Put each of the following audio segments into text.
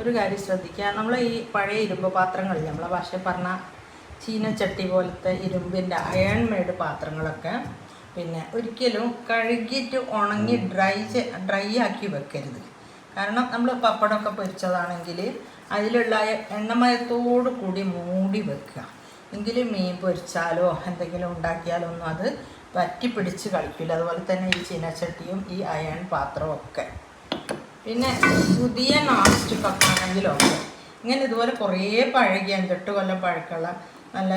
ഒരു കാര്യം ശ്രദ്ധിക്കുക. നമ്മൾ ഈ പഴയ ഇരുമ്പ് പാത്രങ്ങളിൽ നമ്മളെ ഭാഷ പറഞ്ഞ ചീനച്ചട്ടി പോലത്തെ ഇരുമ്പിന്റെ അയൺ മേഡ് പാത്രങ്ങളൊക്കെ പിന്നെ ഒരിക്കലും കഴുകിയിട്ട് ഉണങ്ങി ഡ്രൈ ഡ്രൈ ആക്കി വെക്കരുത്. കാരണം നമ്മൾ പപ്പടമൊക്കെ പൊരിച്ചതാണെങ്കിൽ അതിലുള്ള എണ്ണമയത്തോടു കൂടി മൂടി വെക്കുക. എങ്കിലും മീൻ പൊരിച്ചാലോ എന്തെങ്കിലും ഉണ്ടാക്കിയാലോ ഒന്നും അത് പറ്റി പിടിച്ച് കളിക്കില്ല അതുപോലെ തന്നെ ഈ ചീനച്ചട്ടിയും ഈ അയൺ പാത്രവും ഒക്കെ. പിന്നെ പുതിയ നാസ്റ്റ് ഒക്കെ ഇങ്ങനെ ഇതുപോലെ കുറേ പഴകിയ അഞ്ചെട്ട് കൊല്ലം പഴക്കമുള്ള നല്ല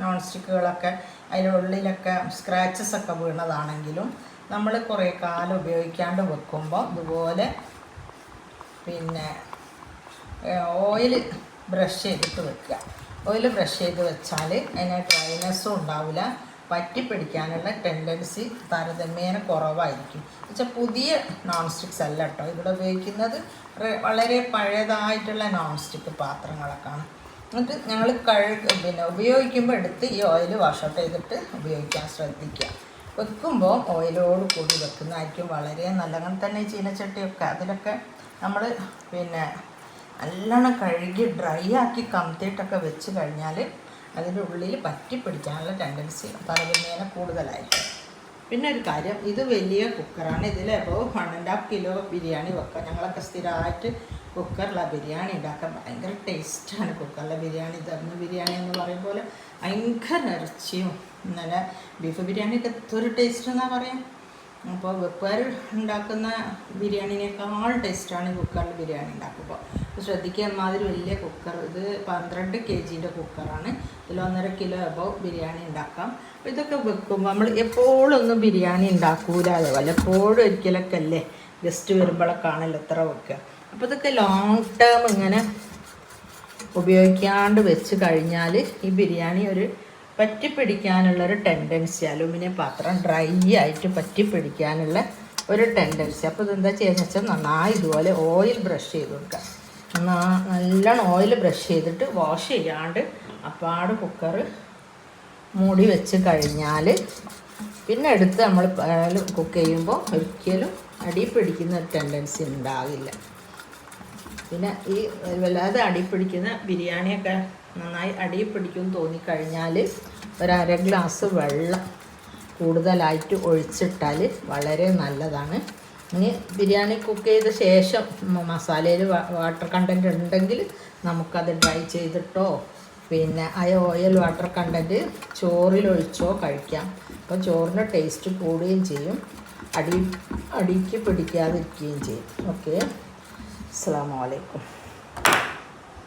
നോൺ സ്റ്റിക്കുകളൊക്കെ അതിനുള്ളിലൊക്കെ സ്ക്രാച്ചസ് ഒക്കെ വീണതാണെങ്കിലും നമ്മൾ കുറേ കാലം ഉപയോഗിക്കാണ്ട് വെക്കുമ്പോൾ ഇതുപോലെ പിന്നെ ഓയിൽ ബ്രഷ് ചെയ്തിട്ട് വെക്കുക. ഓയിൽ ബ്രഷ് ചെയ്ത് വെച്ചാൽ അതിന് ഡ്രൈനെസ്സും ഉണ്ടാവില്ല. പറ്റി പിടിക്കാനുള്ള ടെൻഡൻസി താരതമ്യേന കുറവായിരിക്കും. വെച്ചാൽ പുതിയ നോൺ സ്റ്റിക്സ് അല്ല കേട്ടോ ഇവിടെ ഉപയോഗിക്കുന്നത് വളരെ പഴയതായിട്ടുള്ള നോൺ സ്റ്റിക്ക് പാത്രങ്ങളൊക്കെയാണ് എന്നിട്ട് ഞങ്ങൾ കഴുക പിന്നെ ഉപയോഗിക്കുമ്പോൾ എടുത്ത് ഈ ഓയിൽ വാഷ് ഔട്ട് ചെയ്തിട്ട് ഉപയോഗിക്കാൻ ശ്രദ്ധിക്കുക. വെക്കുമ്പോൾ ഓയിലോട് കൂടി വെക്കുന്നതായിരിക്കും വളരെ നല്ല അങ്ങനെ തന്നെ ചീനച്ചട്ടിയൊക്കെ അതിലൊക്കെ നമ്മൾ പിന്നെ നല്ലോണം കഴുകി ഡ്രൈ ആക്കി കമത്തിയിട്ടൊക്കെ വെച്ച് കഴിഞ്ഞാൽ അതിന്റെ ഉള്ളിൽ പറ്റിപ്പിടിക്കാനുള്ള ടെൻഡൻസി താരതമ്യേന കൂടുതലായിരിക്കും പിന്നെ ഒരു കാര്യം ഇത് വലിയ കുക്കറാണ്. ഇതിൽ above one and half kilo biryani വെക്കാം. ഞങ്ങളൊക്കെ സ്ഥിരമായിട്ട് കുക്കറിലാണ് ബിരിയാണി ഉണ്ടാക്കാൻ. ഭയങ്കര ടേസ്റ്റാണ് കുക്കറിലെ ബിരിയാണി ദമ്മ ബിരിയാണി എന്ന് പറയും പോലെ ഭയങ്കര ഇറച്ചിയും. നല്ല ബീഫ് ബിരിയാണിയൊക്കെ എത്ര ടേസ്റ്റ് എന്നാ പറയാം? അപ്പോൾ വെപ്പുകാർ ഉണ്ടാക്കുന്ന ബിരിയാണിനേക്കാൾ ടേസ്റ്റാണ് കുക്കറിൽ ബിരിയാണി ഉണ്ടാക്കുമ്പോൾ ശ്രദ്ധിക്കുക മാതിരി വലിയ കുക്കർ ഇത് പന്ത്രണ്ട് കെ ജീന്റെ കുക്കറാണ് ഇതിൽ ഒന്നര കിലോ അബവ് ബിരിയാണി ഉണ്ടാക്കാം. അപ്പോൾ ഇതൊക്കെ വെക്കുമ്പോൾ നമ്മൾ എപ്പോഴൊന്നും ബിരിയാണി ഉണ്ടാക്കൂല. അത് വല്ലപ്പോഴും ഒരിക്കലൊക്കെ അല്ലേ? ഗസ്റ്റ് വരുമ്പോഴൊക്കെ ആണല്ലോ വെക്കുക. അപ്പോൾ ഇതൊക്കെ ലോങ് ടേം ഇങ്ങനെ ഉപയോഗിക്കാണ്ട് വെച്ച് കഴിഞ്ഞാൽ ഈ ബിരിയാണി ഒരു പറ്റിപ്പിടിക്കാനുള്ള ഒരു ടെൻഡൻസി അലൂമിനിയം പാത്രം ഡ്രൈ ആയിട്ട് പറ്റിപ്പിടിക്കാനുള്ള ഒരു ടെൻഡൻസി അപ്പോൾ ഇതെന്താ ചെയ്യുന്നത് വെച്ചാൽ നന്നായി ഇതുപോലെ ഓയിൽ ബ്രഷ് ചെയ്ത് കൊടുക്കുക. നല്ലോണം ഓയിൽ ബ്രഷ് ചെയ്തിട്ട് വാഷ് ചെയ്യാണ്ട് അപ്പാട് കുക്കർ മൂടി വെച്ച് കഴിഞ്ഞാൽ പിന്നെ എടുത്ത് നമ്മൾ കുക്ക് ചെയ്യുമ്പോൾ ഒരിക്കലും അടി പിടിക്കുന്ന ഒരു ടെൻഡൻസി ഉണ്ടാകില്ല പിന്നെ ഈ വല്ലാതെ അടി പിടിക്കുന്ന ബിരിയാണിയൊക്കെ നന്നായി അടി പിടിക്കും തോന്നിക്കഴിഞ്ഞാൽ ഒരര ഗ്ലാസ് വെള്ളം കൂടുതലായിട്ട് ഒഴിച്ചിട്ടാൽ വളരെ നല്ലതാണ്. ഇനി ബിരിയാണി കുക്ക് ചെയ്ത ശേഷം മസാലയിൽ വാട്ടർ കണ്ടന്റ് ഉണ്ടെങ്കിൽ നമുക്കത് ഡ്രൈ ചെയ്തിട്ടോ പിന്നെ ആ ഓയിൽ വാട്ടർ കണ്ടന്റ് ചോറിലൊഴിച്ചോ കഴിക്കാം. അപ്പോൾ ചോറിന് ടേസ്റ്റ് കൂടുകയും ചെയ്യും. അടി അടിക്ക് പിടിക്കാതിരിക്കുകയും ചെയ്യും. ഓക്കെ അസ്സാം വലൈക്കും